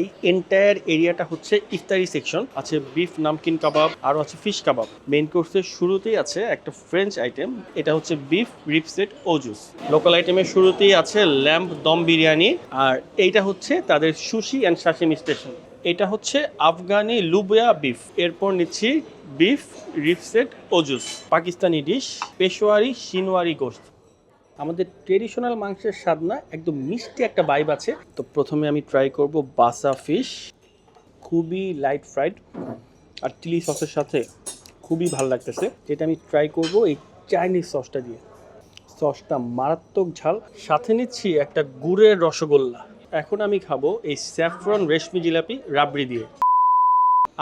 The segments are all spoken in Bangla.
এই এন্টায়ার এরিয়াটা হচ্ছে ইফতারি সেকশন আছে বিফ নামকিন কাবাব আরও আছে ফিশ কাবাব। মেইন কোর্সের শুরুতেই আছে একটা ফ্রেঞ্চ আইটেম এটা হচ্ছে বিফ রিপসেট ওজুস লোকাল আইটেমের শুরুতেই আছে ল্যাম্প দম বিরিয়ানি। আর এইটা হচ্ছে তাদের সুশি অ্যান্ড শাসিমি স্টেশন এটা হচ্ছে আফগানি লুবিয়া বিফ এরপর নিচ্ছি beef rib set au jus Pakistani dish Peshawari Shinwari গোশত। আমাদের ট্রেডিশনাল মাংসের স্বাদ না, একদম মিষ্টি একটা বাইব আছে। তো প্রথমে আমি ট্রাই করব বাসা ফিশ খুবই লাইট ফ্রাইড আর চিলি সসের সাথে খুবই ভালো লাগতেছে। যেটা আমি ট্রাই করব এই চাইনিজ সসটা দিয়ে। সসটা মারাত্মক ঝাল। সাথে নিচ্ছি একটা গুড়ের রসগোল্লা। এখন আমি খাব এই স্যাফরন রেশমি জিলাপি রাবড়ি দিয়ে।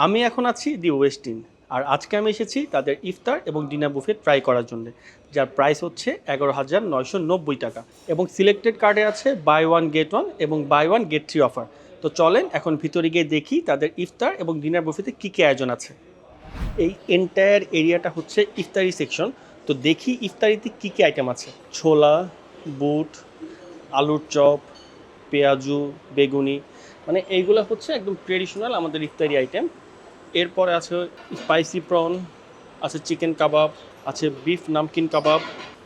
আমি এখন আছি দি ওয়েস্টিন আর আজকে আমি এসেছি তাদের ইফতার এবং ডিনার বুফে ট্রাই করার জন্য। যার প্রাইস হচ্ছে এগারো হাজার নয়শো নব্বই টাকা এবং সিলেক্টেড কার্ডে আছে বাই ওয়ান গেট ওয়ান এবং buy one get three offer তো চলেন এখন ভিতরে গিয়ে দেখি তাদের ইফতার এবং ডিনার বুফেতে কী কী আয়োজন আছে। এই এন্টায়ার এরিয়াটা হচ্ছে ইফতারি সেকশন তো দেখি ইফতারিতে কী কী আইটেম আছে। ছোলা, বুট, আলুর চপ, পেঁয়াজু, বেগুনি মানে এইগুলো হচ্ছে একদম ট্রেডিশনাল আমাদের ইফতারি আইটেম এরপরে আছে স্পাইসি প্রন আছে চিকেন কাবাব আছে বিফ নামকিন কাবাব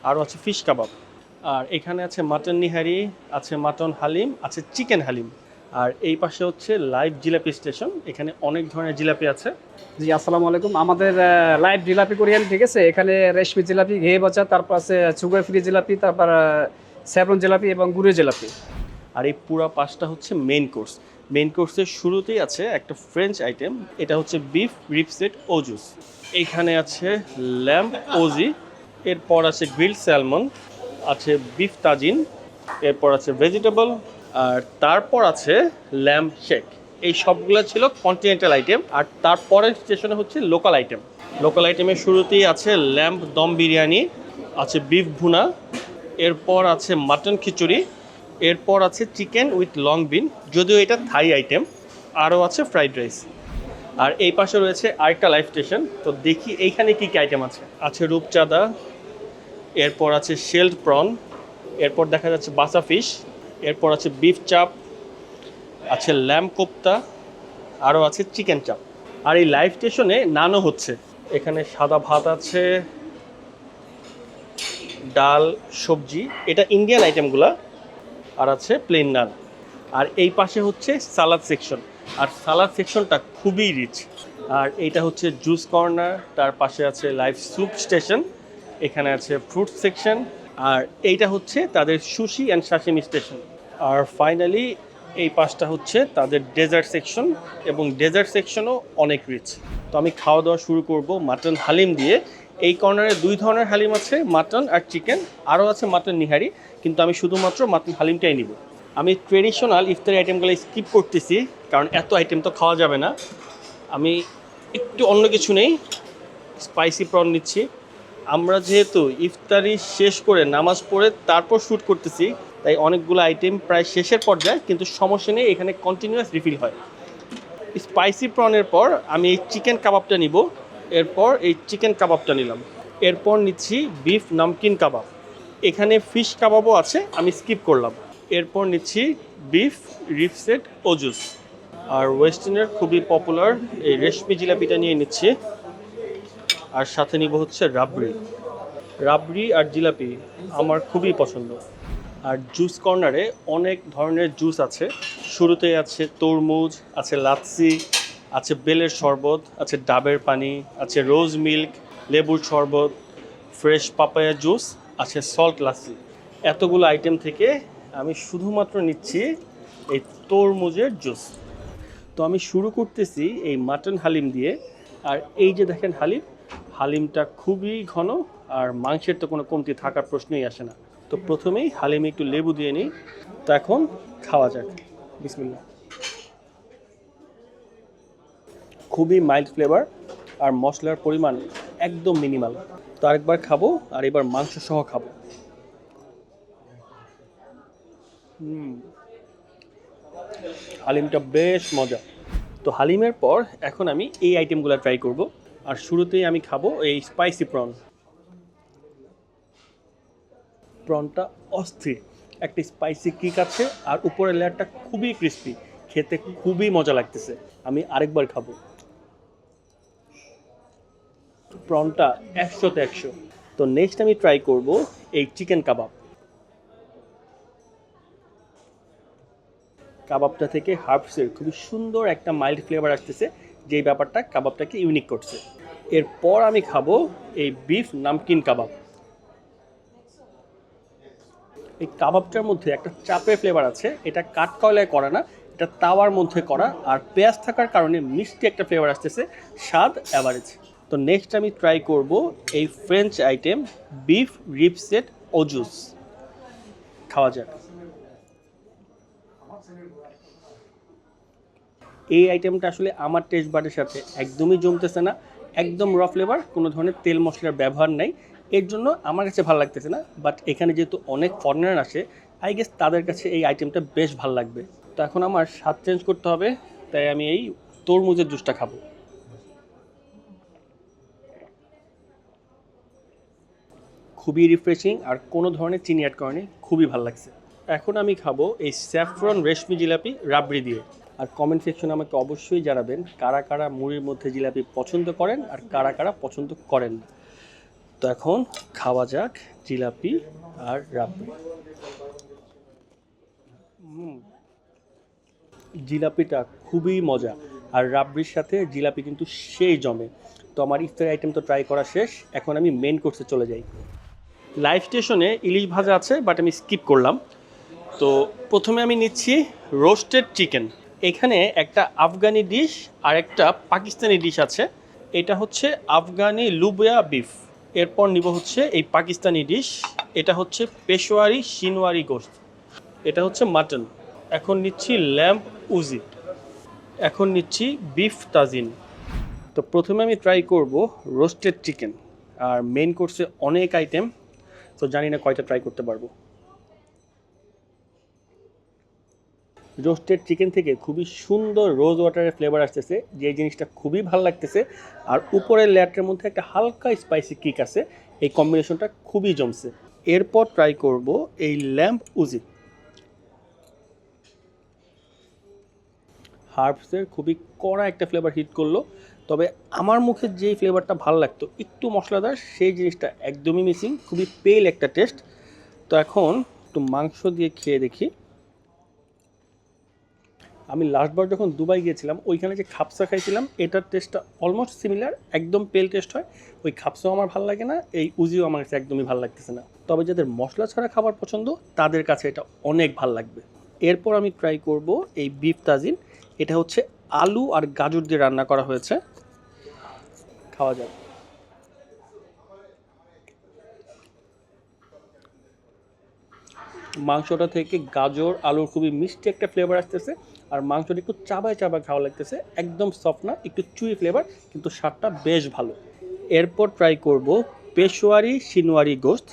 আরও আছে ফিশ কাবাব। আর এখানে আছে মাটন নিহারি আছে মাটন হালিম আছে চিকেন হালিম। আর এই পাশে হচ্ছে লাইভ জিলাপি স্টেশন এখানে অনেক ধরনের জিলাপি আছে। জি আসসালামু আলাইকুম। আমাদের লাইভ জিলাপি কোরিয়ান ঠিক আছে? এখানে রেশমি জিলাপি ঘে বাচ্চা তারপর আছে সুগার ফ্রি জিলাপি তারপর স্যাফরন জিলাপি এবং গুড়ের জিলাপি। আর এই পুরো পাশটা হচ্ছে মেইন কোর্স মেইন কোর্সের শুরুতেই আছে একটা ফ্রেঞ্চ আইটেম এটা হচ্ছে বিফ রিপসেট ওজুস এইখানে আছে ল্যাম্প ওজি, এরপর আছে গ্রিল স্যালমন, আছে বিফ তাজিন, এরপর আছে ভেজিটেবল, আর তারপর আছে ল্যাম্প শেক। এই সবগুলো ছিল কন্টিনেন্টাল আইটেম আর তারপরের স্টেশনে হচ্ছে লোকাল আইটেম লোকাল আইটেমের শুরুতেই আছে ল্যাম্প দম বিরিয়ানি, আছে বিফ ভুনা, এরপর আছে মাটন খিচুড়ি, এরপর আছে চিকেন উইথ লং বিন, যদিও এটা থাই আইটেম আরও আছে ফ্রাইড রাইস। আর এই পাশে রয়েছে আরেকটা লাইফ স্টেশন তো দেখি এইখানে কী কী আইটেম আছে। আছে রূপচাঁদা, এরপর আছে শেল্ড প্রন এরপর দেখা যাচ্ছে বাসা ফিশ এরপর আছে বিফ চাপ আছে ল্যাম্প কোপ্তা, আরও আছে চিকেন চাপ আর এই লাইভ স্টেশনে নানও হচ্ছে। এখানে সাদা ভাত আছে, ডাল, সবজি, এটা ইন্ডিয়ান আইটেমগুলা আর আছে প্লেন নান আর এই পাশে হচ্ছে সালাদ সেকশন আর সালাদ সেকশনটা খুবই রিচ আর এইটা হচ্ছে জুস কর্নার তার পাশে আছে লাইভ স্যুপ স্টেশন এখানে আছে ফ্রুট সেকশন আর এইটা হচ্ছে তাদের সুশি অ্যান্ড শাসিমি স্টেশন আর ফাইনালি এই পাশটা হচ্ছে তাদের ডেজার্ট সেকশন এবং ডেজার্ট সেকশনও অনেক রিচ তো আমি খাওয়া দাওয়া শুরু করব মাটন হালিম দিয়ে। এই কর্নারে দুই ধরনের হালিম আছে মাটন আর চিকেন আরও আছে মাটন নিহারি, কিন্তু আমি শুধুমাত্র মাটন হালিমটাই নিব। আমি ট্রেডিশনাল ইফতারি আইটেমগুলো স্কিপ করতেছি, কারণ এত আইটেম তো খাওয়া যাবে না। আমি একটু অন্য কিছু নেই স্পাইসি প্রন নিচ্ছি। আমরা যেহেতু ইফতারি শেষ করে নামাজ পড়ে তারপর শ্যুট করতেছি, তাই অনেকগুলো আইটেম প্রায় শেষের পর্যায়ে, কিন্তু সমস্যা নেই, এখানে কন্টিনিউয়াস রিফিল হয়। স্পাইসি প্রনের পর আমি এই চিকেন কাবাবটা নিব। এরপর এই চিকেন কাবাবটা নিলাম। এরপর নিচ্ছি বিফ নামকিন কাবাব এখানে ফিশ কাবাবও আছে, আমি স্কিপ করলাম। এরপর নিচ্ছি বিফ রিপসেট ওজুস আর ওয়েস্টার্নের খুবই পপুলার এই রেশমি জিলাপিটা নিয়ে নিচ্ছি। আর সাথে নিব হচ্ছে রাবড়ি। রাবড়ি আর জিলাপি আমার খুবই পছন্দ। আর জুস কর্নারে অনেক ধরনের জুস আছে। শুরুতে আছে তরমুজ, আছে লাচ্ছি, আছে বেলের শরবত, আছে ডাবের পানি, আছে রোজ মিল্ক, লেবুর শরবত, ফ্রেশ পাপায়া জুস আছে সল্ট লাচ্ছি। এতগুলো আইটেম থেকে আমি শুধুমাত্র নিচ্ছি এই তরমুজের জুস। তো আমি শুরু করতেছি এই মাটন হালিম দিয়ে। আর এই যে দেখেন হালিম, হালিমটা খুবই ঘন আর মাংসের তো কোনো কমতি থাকার প্রশ্নই আসে না। তো প্রথমেই হালিমে একটু লেবু দিয়ে নিই। তো এখন খাওয়া যাক। বিসমিল্লা খুবই মাইল্ড ফ্লেভার আর মশলার পরিমাণ একদম মিনিমাল তো আরেকবার খাব আর এবার মাংস সহ খাব। হালিমটা বেশ মজা। তো হালিমের পর এখন আমি এই আইটেমগুলো ট্রাই করব, আর শুরুতেই আমি খাব এই স্পাইসি প্রন প্রনটা অস্থির, একটা স্পাইসি কিক আছে, আর উপরের লেয়ারটা খুবই ক্রিস্পি খেতে খুবই মজা লাগতেছে। আমি আরেকবার খাব। প্রনটা একশোতে একশো। তো নেক্সট আমি ট্রাই করব এই চিকেন কাবাব কাবাবটা থেকে হার্বসের খুবই সুন্দর একটা মাইল্ড ফ্লেভার আসতেছে, যেই ব্যাপারটা কাবাবটাকে ইউনিক করছে। এরপর আমি খাব এই বিফ নামকিন কাবাব। এই কাবাবটার মধ্যে একটা চাপের ফ্লেভার আছে, এটা কাঠ কয়লায় করা না, এটা তাওয়ার মধ্যে করা, আর পেঁয়াজ থাকার কারণে মিষ্টি একটা ফ্লেভার আসতেছে, স্বাদ অ্যাভারেজ তো নেক্সট আমি ট্রাই করব এই French item beef rib set au jus খাওয়া যাক। এই আইটেমটা আসলে আমার টেস্ট বাডের সাথে একদমই জমতেছে না। একদম র ফ্লেভার কোনো ধরনের তেল মশলার ব্যবহার নাই। এর জন্য আমার কাছে ভালো লাগতেছে না বাট এখানে যেহেতু অনেক ফরেনার আসে আই গেস তাদের কাছে এই আইটেমটা বেশ ভালো লাগবে। তো এখন আমার স্বাদ চেঞ্জ করতে হবে, তাই আমি এই তরমুজের জুসটা খাব। খুবই রিফ্রেশিং আর কোনো ধরনের চিনি অ্যাড করেনি, খুবই ভালো লাগছে। এখন আমি খাব এই স্যাফরন রেশমি জিলাপি রাবড়ি দিয়ে। আর কমেন্ট সেকশনে আমাকে অবশ্যই জানাবেন কারা কারা মুড়ির মধ্যে জিলাপি পছন্দ করেন আর কারা কারা পছন্দ করেন তো এখন খাওয়া যাক জিলাপি আর রাবড়ি। জিলাপিটা খুবই মজা আর রাবড়ির সাথে জিলাপি কিন্তু সেই জমে। তো আমার ইফতারি আইটেম তো ট্রাই করা শেষ, এখন আমি মেন কোর্সে চলে যাই। লাইভ স্টেশনে ইলিশ ভাজা আছে বাট আমি স্কিপ করলাম। তো প্রথমে আমি নিচ্ছি রোস্টেড চিকেন এখানে একটা আফগানি ডিশ আর একটা পাকিস্তানি ডিশ আছে। এটা হচ্ছে আফগানি লুবিয়া বিফ। এরপর নিব হচ্ছে এই পাকিস্তানি ডিশ। এটা হচ্ছে পেশোয়ারি শিনওয়ারি গোস্ত। এটা হচ্ছে মাটন। এখন নিচ্ছি ল্যাম্প উজি। এখন নিচ্ছি বিফ তাজিন। তো প্রথমে আমি ট্রাই করব রোস্টেড চিকেন আর মেন কোর্সে অনেক আইটেম তো জানি না কয়টা ট্রাই করতে পারব। রোস্টেড চিকেন থেকে খুবই সুন্দর রোজ ওয়াটারের ফ্লেভার আসতেছে, যে জিনিসটা খুবই ভালো লাগতেছে। আর উপরের লেয়ারটার মধ্যে একটা হালকা স্পাইসি কিক আছে, এই কম্বিনেশনটা খুবই জমছে। এরপর ট্রাই করব এই ল্যাম্প উজি হার্বসের খুবই কড়া একটা ফ্লেভার হিট করল, তবে আমার মুখে যেই ফ্লেভারটা ভালো লাগতো, একটু মশলাদার, সেই জিনিসটা একদমই মিসিং খুবই পেল একটা টেস্ট তো এখন একটু মাংস দিয়ে খেয়ে দেখি। আমি লাস্টবার যখন দুবাই গিয়েছিলাম, ওইখানে যে খাপসা খাইছিলাম, এটার টেস্টটা অলমোস্ট সিমিলার একদম পেল টেস্ট হয়। ওই খাপসাও আমার ভালো লাগে না, এই উজিও আমার কাছে একদমই ভালো লাগতেছে না। তবে যাদের মশলা ছাড়া খাবার পছন্দ, তাদের কাছে এটা অনেক ভালো লাগবে। এরপর আমি ট্রাই করব এই বিফ তাজিন এটা হচ্ছে আলু আর গাজর দিয়ে রান্না করা হয়েছে। খাওয়া যাবে মাংসটা থেকে গাজর, আলুর খুবই মিষ্টি একটা ফ্লেভার আসতেছে। আর মাংসটা একটু চাবায় চাবায় খাওয়া লাগতেছে। একদম সফট না, একটু চুই ফ্লেভার কিন্তু স্বাদটা বেশ ভালো। এরপর ট্রাই করব পেশোয়ারি সিনোয়ারি গোস্ত।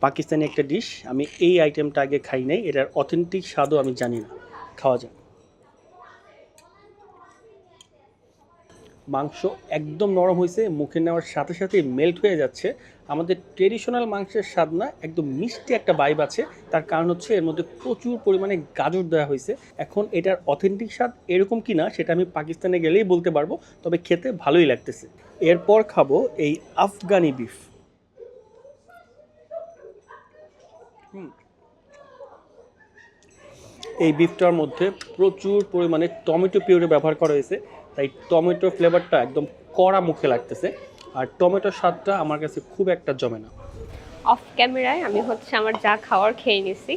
পাকিস্তানি একটা ডিশ আমি এই আইটেমটা আগে খাই নাই, এটার অথেন্টিক স্বাদও আমি জানি না। খাওয়া যায় মাংস একদম নরম হয়েছে, মুখে নেওয়ার সাথে সাথে মেল্ট হয়ে যাচ্ছে। আমাদের ট্রেডিশনাল মাংসের স্বাদ না, একদম মিষ্টি একটা বাইব আছে। তার কারণ হচ্ছে এর মধ্যে প্রচুর পরিমাণে গাজর দেওয়া হয়েছে। এখন এটার অথেন্টিক স্বাদ এরকম কি না, সেটা আমি পাকিস্তানে গেলেই বলতে পারব, তবে খেতে ভালোই লাগতেছে। এরপর খাব এই আফগানি বিফ হুম। এই বিফটার মধ্যে প্রচুর পরিমাণে টমেটো পিউরি ব্যবহার করা হয়েছে। তাই টমেটো ফ্লেভারটা একদম কড়া মুখে লাগতেছে। আর টমেটোর স্বাদটা আমার কাছে খুব একটা জমে না। অফ ক্যামেরায় আমি হচ্ছে আমার যা খাওয়ার খেয়ে নিছি।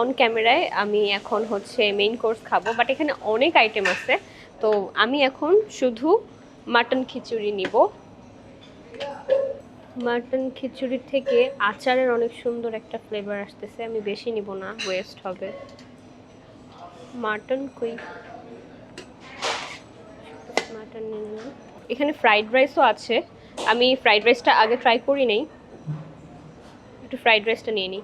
অন ক্যামেরায় আমি এখন হচ্ছে মেইন কোর্স খাব বাট এখানে অনেক আইটেম আছে। তো আমি এখন শুধু মাটন খিচুড়ি নিব। মাটন খিচুড়ি থেকে আচারের অনেক সুন্দর একটা ফ্লেভার আসতেছে। আমি বেশি নিব না ওয়েস্ট হবে। মাটন কুই মাটন নিয়ে নিলাম এখানে ফ্রাইড রাইসও আছে। আমি ফ্রাইড রাইসটা আগে ট্রাই করি নেই। একটু ফ্রাইড রাইসটা নিয়ে নিই।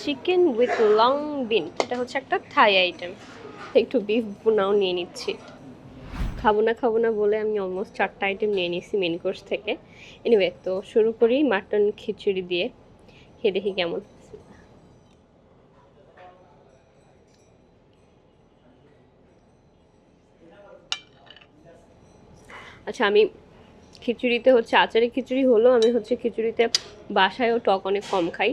চিকেন উইথ লং বিন এটা হচ্ছে একটা থাই আইটেম একটু বিফ বোনাও নিয়ে নিচ্ছি। খাব না খাব না বলে আমি অলমোস্ট চারটা আইটেম নিয়ে নিয়েছি মেন কোর্স থেকে। এনিওয়ে তো শুরু করি মাটন খিচুড়ি দিয়ে। খেয়ে দেখি কেমন। আচ্ছা আমি খিচুড়িতে হচ্ছে আচারের খিচুড়ি হলো, আমি হচ্ছে খিচুড়িতে বাসায়ও টক অনেক কম খাই।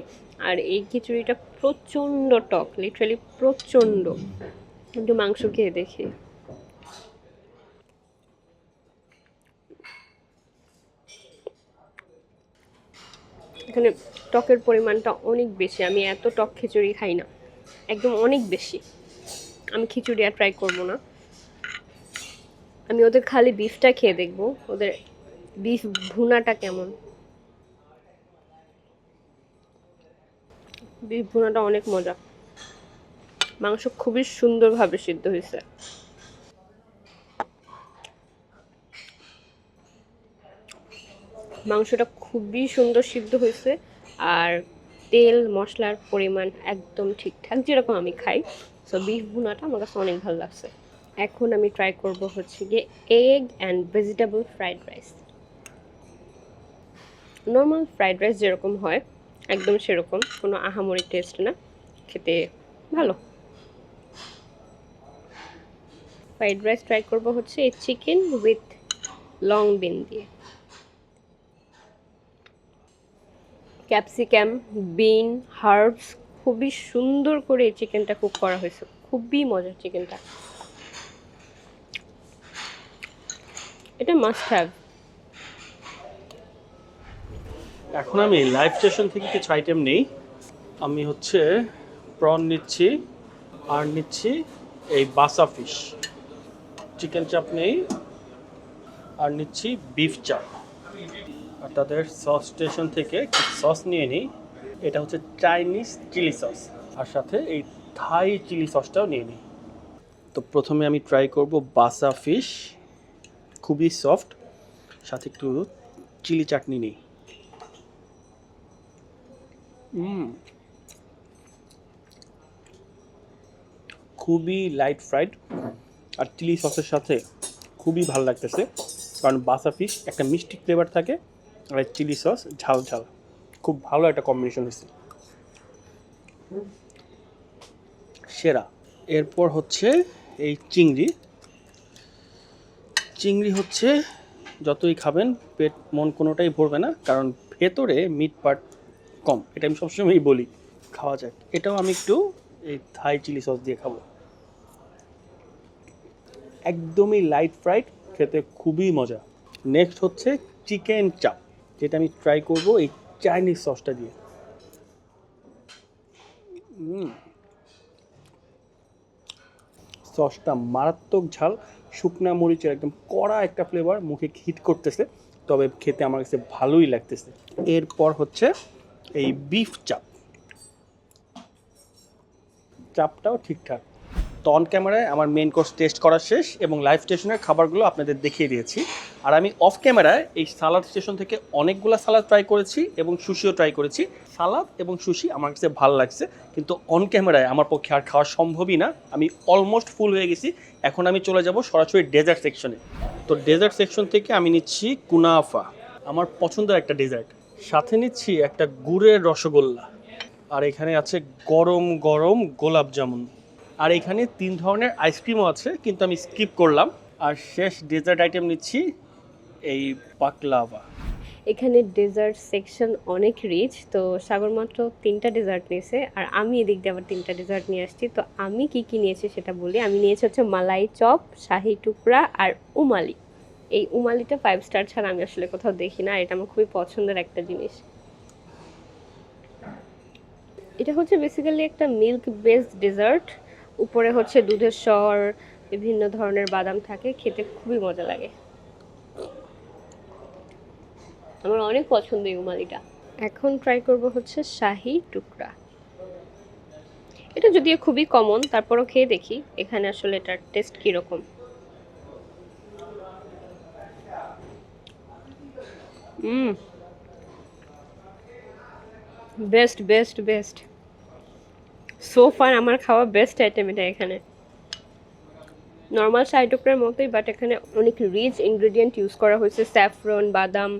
আর এই খিচুড়িটা প্রচণ্ড টক লিটারালি প্রচণ্ড। একটু মাংস খেয়ে দেখি। এখানে টকের পরিমাণটা অনেক বেশি, আমি এত টক খিচুড়ি খাই না, একদম অনেক বেশি। আমি খিচুড়ি আর ট্রাই করব না। আমি ওদের খালি বিফটা খেয়ে দেখব। ওদের বিফ ভুনাটা কেমন? বিফ ভুনাটা অনেক মজা। মাংস খুবই সুন্দরভাবে সিদ্ধ হয়েছে। মাংসটা খুবই সুন্দর সিদ্ধ হয়েছে আর তেল, মশলার পরিমাণ একদম ঠিকঠাক যেরকম আমি খাই। সো বিফ ভুনাটা আমার কাছে অনেক ভালো লাগছে। এখন আমি ট্রাই করব হচ্ছে গিয়ে egg and vegetable fried rice normal fried rice যেরকম হয়, একদম সেরকম, কোনো আহামরি টেস্ট না, খেতে ভালো। ফ্রাইড রাইস ট্রাই করব হচ্ছে এই চিকেন উইথ লং বিন দিয়ে। ক্যাপসিকাম বিন হার্বস খুবই সুন্দর করে এই চিকেনটা কুক করা হয়েছে। খুবই মজার চিকেনটা এটা মাস্ট হ্যাভ এখন আমি লাইভ স্টেশন থেকে কিছু আইটেম নেই। আমি হচ্ছে প্রন নিচ্ছি, আর নিচ্ছি এই বাসা ফিশ চিকেন চাপ নেই, আর নিচ্ছি বিফ চাপ আর তাদের সস স্টেশন থেকে সস নিয়ে নিই। এটা হচ্ছে চাইনিজ চিলি সস আর সাথে এই থাই চিলি সসটাও নিয়ে নিই। তো প্রথমে আমি ট্রাই করব বাসা ফিশ খুবই সফট সাথে একটু চিলি চাটনি নেই. খুবই লাইট ফ্রাইড আর চিলি সসের সাথে খুবই ভালো লাগতেছে কারণ বাসা ফিশ একটা মিষ্টি ফ্লেভার থাকে আর চিলি সস ঝাল ঝাল। খুব ভালো একটা কম্বিনেশন হয়েছে। সেরা। এরপর হচ্ছে এই চিংড়ি। চিংড়ি হচ্ছে যতই খাবেন, পেট, মন কোনোটাই ভরবে না, কারণ ভেতরে মিট পার্ট কম। এটা আমি সবসময়ই বলি, খাওয়া যাক এটাও আমি একটু এই থাই চিলি সস দিয়ে খাব। একদমই লাইট ফ্রাইড খেতে খুবই মজা। নেক্সট হচ্ছে চিকেন চাপ যেটা আমি ট্রাই করব এই চাইনিজ সসটা দিয়ে। সসটা মারাত্মক ঝাল। শুকনা মরিচের একদম কড়া একটা ফ্লেভার মুখে হিট করতেছে, তবে খেতে আমার কাছে ভালোই লাগতেছে। এরপর হচ্ছে এই বিফ চাপ চাপটাও ঠিকঠাক। তো অন ক্যামেরায় আমার মেন কোর্স টেস্ট করা শেষ এবং লাইভ স্টেশনের খাবারগুলো আপনাদের দেখিয়ে দিয়েছি। আর আমি অফ ক্যামেরায় এই সালাদ স্টেশন থেকে অনেকগুলো সালাদ ট্রাই করেছি এবং সুশিও ট্রাই করেছি। সালাদ এবং সুশি আমার কাছে ভালো লাগছে, কিন্তু অন ক্যামেরায় আমার পক্ষে আর খাওয়া সম্ভবই না। আমি অলমোস্ট ফুল হয়ে গেছি, এখন আমি চলে যাব সরাসরি ডেজার্ট সেকশনে তো ডেজার্ট সেকশন থেকে আমি নিচ্ছি কুনাফা, আমার পছন্দের একটা ডেজার্ট সাথে নিচ্ছি একটা গুড়ের রসগোল্লা, আর এখানে আছে গরম গরম গোলাপ জামুন। আর এখানে তিন ধরনের আইসক্রিমও আছে, কিন্তু আমি স্কিপ করলাম। আর শেষ ডেজার্ট আইটেম নিচ্ছি, এই পাকলাভা এখানে ডেজার্ট সেকশন অনেক রিচ তো সাগর মাত্র তিনটা ডেজার্ট নিয়েছে, আর আমি এদিক দিয়ে আবার তিনটা ডেজার্ট নিয়ে আসছি। তো আমি কি কি নিয়েছি সেটা বলি। আমি নিয়েছি হচ্ছে মালাই চপ, শাহি টুকরা আর উমালি। এই উমালিটা ফাইভ স্টার ছাড়া আমি আসলে কোথাও দেখি না এটা আমার খুবই পছন্দের একটা জিনিস। এটা হচ্ছে বেসিক্যালি একটা মিল্ক বেসড ডেজার্ট উপরে হচ্ছে দুধের স্বর বিভিন্ন ধরনের বাদাম থাকে, খেতে খুবই মজা লাগে। আমার অনেক পছন্দ এই উমালিটা। এখন ট্রাই করব হচ্ছে শাহি টুকরা। এটা যদিও খুবই কমন তারপরও খেয়ে দেখি, এখানে আসলে এটার টেস্ট কীরকম। হুম best best best so far আমার খাওয়া বেস্ট আইটেম এটা এখানে। নর্মাল শাহি টুকরার মতোই বাট এখানে অনেক রিচ ইনগ্রেডিয়েন্ট ইউজ করা হয়েছে। স্যাফরন বাদাম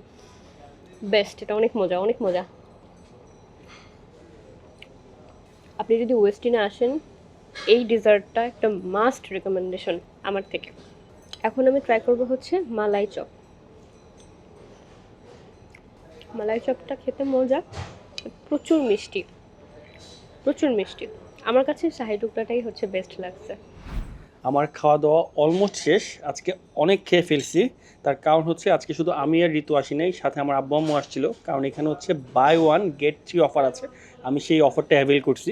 বেস্ট এটা অনেক মজা অনেক মজা। আপনি যদি ওয়েস্টিনে আসেন, এই ডেজার্টটা একটা মাস্ট রেকমেন্ডেশন আমার থেকে। এখন আমি ট্রাই করব হচ্ছে মালাই চপ। মালাই চপটা খেতে মজা, প্রচুর মিষ্টি। প্রচুর মিষ্টি। আমার কাছে শাহি টুকরাটাই হচ্ছে বেস্ট লাগছে। আমার খাওয়া দাওয়া অলমোস্ট শেষ, আজকে অনেক খেয়ে ফেলছি। তার কারণ হচ্ছে আজকে শুধু আমি আর ঋতু আসি নাই, সাথে আমার আব্বা আম্মু আসছিল। কারণ এখানে হচ্ছে buy one get three offer আছে। আমি সেই অফারটা অ্যাভেল করছি।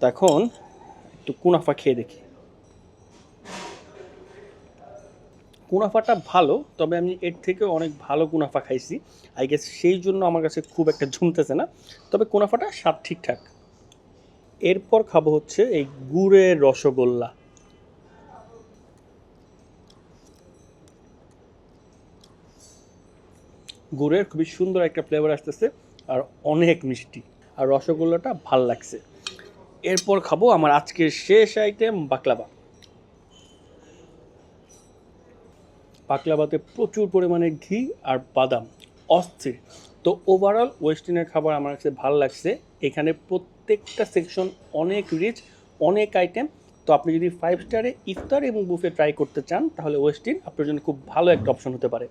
তো এখন একটু কুনাফা খেয়ে দেখি। কুনাফাটা ভালো, তবে আমি এর থেকে অনেক ভালো কুনাফা খাইছি। আই গেস সেই জন্য আমার কাছে খুব একটা জমতেছে না। তবে কুনাফাটা স্বাদ ঠিকঠাক। এরপর খাব হচ্ছে এই গুড়ের রসগোল্লা। গুড়ের খুবই সুন্দর একটা ফ্লেভার আসতেছে আর অনেক মিষ্টি। আর রসগোল্লাটা ভালো লাগছে। এরপর খাব আমার আজকের শেষ আইটেম বাকলাবা। বাকলাবাতে প্রচুর পরিমাণে ঘি আর বাদাম, অস্থির। তো ওভারঅল ওয়েস্টার্নের খাবার আমার কাছে ভালো লাগছে। এখানে প্রত্যেকটা সেকশন অনেক রিচ অনেক আইটেম তো আপনি যদি ফাইভ স্টারে ইফতার এবং বুফে ট্রাই করতে চান, তাহলে ওয়েস্টিন আপনার জন্য খুব ভালো একটা অপশন হতে পারে।